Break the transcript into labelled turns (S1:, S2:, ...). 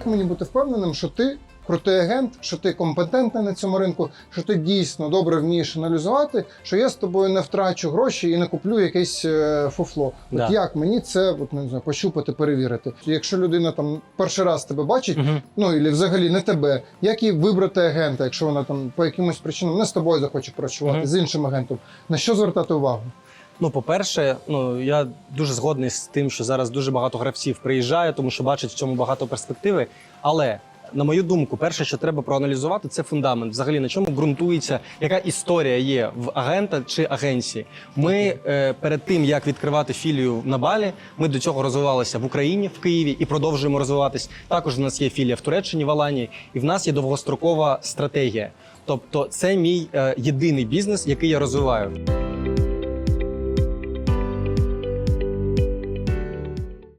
S1: Як мені бути впевненим, що ти крутий агент, що ти компетентний на цьому ринку, що ти дійсно добре вмієш аналізувати, що я з тобою не втрачу гроші і не куплю якесь е, фуфло. От як мені це от, не знаю, пощупати, перевірити? Якщо людина там перший раз тебе бачить,
S2: Мгм.
S1: ну і взагалі не тебе, як їй вибрати агента, якщо вона там по якимось причинам не з тобою захоче працювати,
S2: Мгм.
S1: з іншим агентом, на що звертати увагу?
S2: Ну, по-перше, ну я дуже згодний з тим, що зараз дуже багато гравців приїжджає, тому що бачать в цьому багато перспективи. Але на мою думку, перше, що треба проаналізувати, це фундамент. Взагалі на чому ґрунтується, яка історія є в агента чи агенції. Ми е, перед тим як відкривати філію на Балі, ми до цього розвивалися в Україні, в Києві і продовжуємо розвиватись. Також у нас є філія в Туреччині, в Аланії, і в нас є довгострокова стратегія. Тобто, це мій е, єдиний бізнес, який я розвиваю.